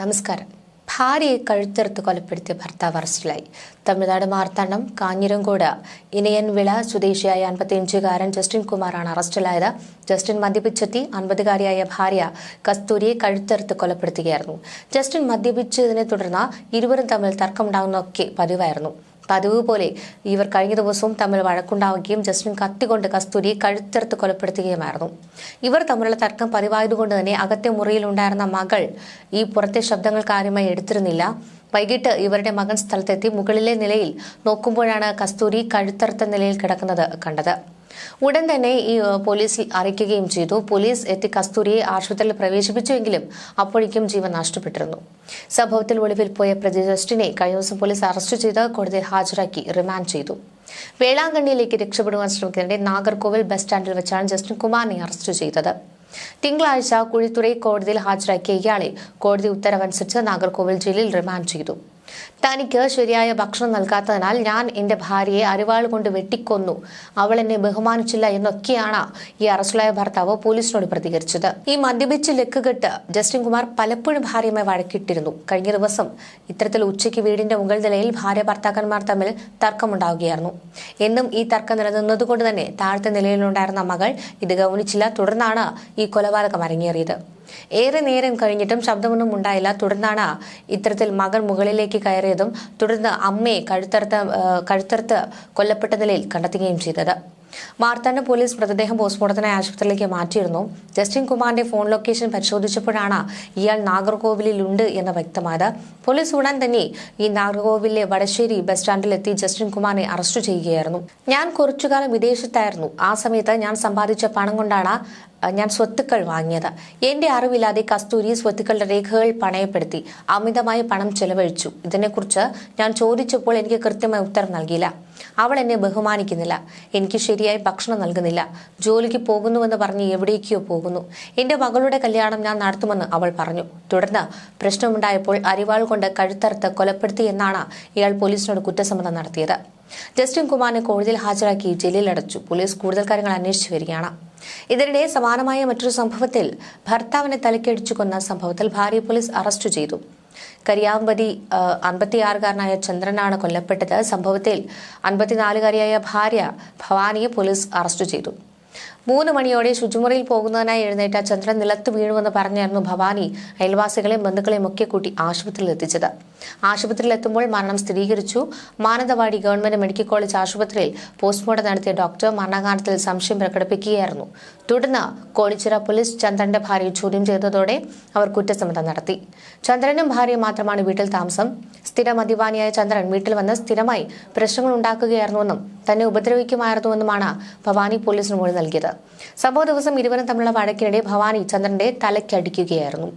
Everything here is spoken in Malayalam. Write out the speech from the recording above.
നമസ്കാരം. ഭാര്യയെ കഴുത്തെടുത്ത് കൊലപ്പെടുത്തിയ ഭർത്താവ് അറസ്റ്റിലായി. തമിഴ്നാട് മാർത്താണ്ഡം കാഞ്ഞിരങ്കോട് ഇനയൻവിള സ്വദേശിയായ അൻപത്തിയഞ്ചുകാരൻ ജസ്റ്റിൻ കുമാറാണ് അറസ്റ്റിലായത്. ജസ്റ്റിൻ മദ്യപിച്ചെത്തി അൻപതുകാരിയായ ഭാര്യ കസ്തൂരിയെ കഴുത്തെടുത്ത് കൊലപ്പെടുത്തുകയായിരുന്നു. ജസ്റ്റിൻ മദ്യപിച്ചതിനെ തുടർന്ന് ഇരുവരും തമ്മിൽ തർക്കമുണ്ടാകുന്നൊക്കെ പതിവായിരുന്നു. പതിവ് പോലെ ഇവർ കഴിഞ്ഞ ദിവസവും തമ്മിൽ വഴക്കുണ്ടാവുകയും ജസ്റ്റിൻ കത്തിക്കൊണ്ട് കസ്തൂരി കഴുത്തെടുത്ത് കൊലപ്പെടുത്തുകയുമായിരുന്നു. ഇവർ തമ്മിലുള്ള തർക്കം പതിവായതുകൊണ്ട് തന്നെ അകത്തെ മുറിയിലുണ്ടായിരുന്ന മകൾ ഈ പുറത്തെ ശബ്ദങ്ങൾ കാര്യമായി എടുത്തിരുന്നില്ല. വൈകിട്ട് ഇവരുടെ മകൻ സ്ഥലത്തെത്തി മുകളിലെ നിലയിൽ നോക്കുമ്പോഴാണ് കസ്തൂരി കഴുത്തറുത്ത നിലയിൽ കിടക്കുന്നത് കണ്ടത്. ഉടൻ തന്നെ ഈ പോലീസിൽ അറിയിക്കുകയും ചെയ്തു. പോലീസ് എത്തി കസ്തൂരിയെ ആശുപത്രിയിൽ പ്രവേശിപ്പിച്ചുവെങ്കിലും അപ്പോഴേക്കും ജീവൻ നഷ്ടപ്പെട്ടിരുന്നു. സംഭവത്തിൽ ഒളിവിൽ പോയ പ്രതി ജസ്റ്റിനെ കഴിഞ്ഞ ദിവസം പോലീസ് അറസ്റ്റ് ചെയ്ത് കോടതിയിൽ ഹാജരാക്കി റിമാൻഡ് ചെയ്തു. വേളാങ്കണ്ണിയിലേക്ക് രക്ഷപ്പെടുവാൻ ശ്രമിക്കുന്നതിന്റെ നാഗർകോവിൽ ബസ് സ്റ്റാൻഡിൽ വെച്ചാണ് ജസ്റ്റിൻ കുമാറിനെ അറസ്റ്റ് ചെയ്തത്. തിങ്കളാഴ്ച കുഴിത്തുറൈ കോടതിയിൽ ഹാജരാക്കിയ ഇയാളെ കോടതി ഉത്തരവനുസരിച്ച് നാഗർകോവിൽ ജയിലിൽ റിമാൻഡ് ചെയ്തു. തനിക്ക് ശരിയായ ഭക്ഷണം നൽകാത്തതിനാൽ ഞാൻ എന്റെ ഭാര്യയെ അരിവാൾ കൊണ്ട് വെട്ടിക്കൊന്നു. അവൾ എന്നെ ബഹുമാനിച്ചില്ല എന്നൊക്കെയാണ് ഈ അറസ്റ്റിലായ ഭർത്താവ് പോലീസിനോട് പ്രതികരിച്ചത്. ഈ മദ്യപിച്ച് ലക്കുകെട്ട് ജസ്റ്റിൻ കുമാർ പലപ്പോഴും ഭാര്യയുമായി വഴക്കിട്ടിരുന്നു. കഴിഞ്ഞ ദിവസം ഇത്തരത്തിൽ ഉച്ചയ്ക്ക് വീടിന്റെ മുകൾ നിലയിൽ ഭാര്യ ഭർത്താക്കന്മാർ തമ്മിൽ തർക്കമുണ്ടാവുകയായിരുന്നു. എന്നും ഈ തർക്കം നിലനിന്നതുകൊണ്ട് തന്നെ താഴത്തെ നിലയിലുണ്ടായിരുന്ന മകൾ ഇത് ഗൗനിച്ചില്ല. തുടർന്നാണ് ഈ കൊലപാതകം അരങ്ങേറിയത്. ഏറെ നേരം കഴിഞ്ഞിട്ടും ശബ്ദമൊന്നും ഉണ്ടായില്ല. തുടർന്നാണ് ഇത്തരത്തിൽ മകൻ മുകളിലേക്ക് കയറിയതും തുടർന്ന് അമ്മയെ കഴുത്തറുത്ത കഴുത്തറുത്ത് കൊല്ലപ്പെട്ട നിലയിൽ കണ്ടെത്തുകയും ചെയ്തത്. മാർത്താണ്ഡ പോലീസ് മൃതദേഹം പോസ്റ്റ്മോർട്ടത്തിനായി ആശുപത്രിയിലേക്ക് മാറ്റിയിരുന്നു. ജസ്റ്റിൻ കുമാറിന്റെ ഫോൺ ലൊക്കേഷൻ പരിശോധിച്ചപ്പോഴാണ് ഇയാൾ നാഗർകോവിലിലുണ്ട് എന്ന് വ്യക്തമായത്. പോലീസ് ഉടൻ തന്നെ ഈ നാഗർകോവിലെ വടശ്ശേരി ബസ് സ്റ്റാൻഡിലെത്തി ജസ്റ്റിൻ കുമാറിനെ അറസ്റ്റ് ചെയ്യുകയായിരുന്നു. ഞാൻ കുറച്ചുകാലം വിദേശത്തായിരുന്നു. ആ സമയത്ത് ഞാൻ സമ്പാദിച്ച പണം കൊണ്ടാണ് ഞാൻ സ്വത്തുക്കൾ വാങ്ങിയത്. എന്റെ അറിവില്ലാതെ കസ്തൂരി സ്വത്തുക്കളുടെ രേഖകൾ പണയപ്പെടുത്തി അമിതമായി പണം ചെലവഴിച്ചു. ഇതിനെക്കുറിച്ച് ഞാൻ ചോദിച്ചപ്പോൾ എനിക്ക് കൃത്യമായ ഉത്തരം നൽകിയില്ല. അവൾ എന്നെ ബഹുമാനിക്കുന്നില്ല. എനിക്ക് ശരിയായി ഭക്ഷണം നൽകുന്നില്ല. ജോലിക്ക് പോകുന്നുവെന്ന് പറഞ്ഞ് എവിടേക്കോ പോകുന്നു. എന്റെ മകളുടെ കല്യാണം ഞാൻ നടത്തുമെന്ന് അവൾ പറഞ്ഞു. തുടർന്ന് പ്രശ്നമുണ്ടായപ്പോൾ അരിവാൾ കൊണ്ട് കഴുത്തറുത്ത് കൊലപ്പെടുത്തി എന്നാണ് ഇയാൾ പോലീസിനോട് കുറ്റസമ്മതം നടത്തിയത്. ജസ്റ്റിൻ കുമാറിനെ കോടതിയിൽ ഹാജരാക്കി ജയിലിൽ അടച്ചു. പോലീസ് കൂടുതൽ കാര്യങ്ങൾ അന്വേഷിച്ചു വരികയാണ്. ഇതിനിടെ സമാനമായ മറ്റൊരു സംഭവത്തിൽ ഭർത്താവിനെ തലക്കടിച്ചു കൊന്ന സംഭവത്തിൽ ഭാര്യ പോലീസ് അറസ്റ്റ് ചെയ്തു. കരിയാമ്പതി അൻപത്തിയാറുകാരനായ ചന്ദ്രനാണ് കൊല്ലപ്പെട്ടത്. സംഭവത്തിൽ അൻപത്തിനാലുകാരിയായ ഭാര്യ ഭവാനിയെ പോലീസ് അറസ്റ്റ് ചെയ്തു. മൂന്ന് മണിയോടെ ശുചിമുറിയിൽ പോകുന്നതിനായി എഴുന്നേറ്റ ചന്ദ്രൻ നിലത്ത് വീഴുമെന്ന് പറഞ്ഞായിരുന്നു ഭവാനി. അയൽവാസികളെയും ബന്ധുക്കളെയും ഒക്കെ കൂട്ടി ആശുപത്രിയിൽ എത്തിച്ചത് ആശുപത്രിയിൽ എത്തുമ്പോൾ മരണം സ്ഥിരീകരിച്ചു. മാനന്തവാടി ഗവൺമെന്റ് മെഡിക്കൽ കോളേജ് ആശുപത്രിയിൽ പോസ്റ്റ്മോർട്ടം നടത്തിയ ഡോക്ടർ മരണകാലത്തിൽ സംശയം പ്രകടിപ്പിക്കുകയായിരുന്നു. തുടർന്ന് കോണിച്ചിറ പോലീസ് ചന്ദ്രന്റെ ഭാര്യയെ ചോദ്യം ചെയ്തതോടെ അവർ കുറ്റസമ്മതം നടത്തി. ചന്ദ്രനും ഭാര്യയും മാത്രമാണ് വീട്ടിൽ താമസം. സ്ഥിര മദ്യപാനിയായ ചന്ദ്രൻ വീട്ടിൽ വന്ന് സ്ഥിരമായി പ്രശ്നങ്ങൾ ഉണ്ടാക്കുകയായിരുന്നുവെന്നും തന്നെ ഉപദ്രവിക്കുമായിരുന്നുവെന്നുമാണ് ഭവാനി പോലീസിന് മൊഴി നൽകിയത്. സംഭവ ദിവസം ഇരുവരും തമ്മിലുള്ള വഴക്കിനിടെ ഭവാനി ചന്ദ്രന്റെ തലയ്ക്കടിക്കുകയായിരുന്നു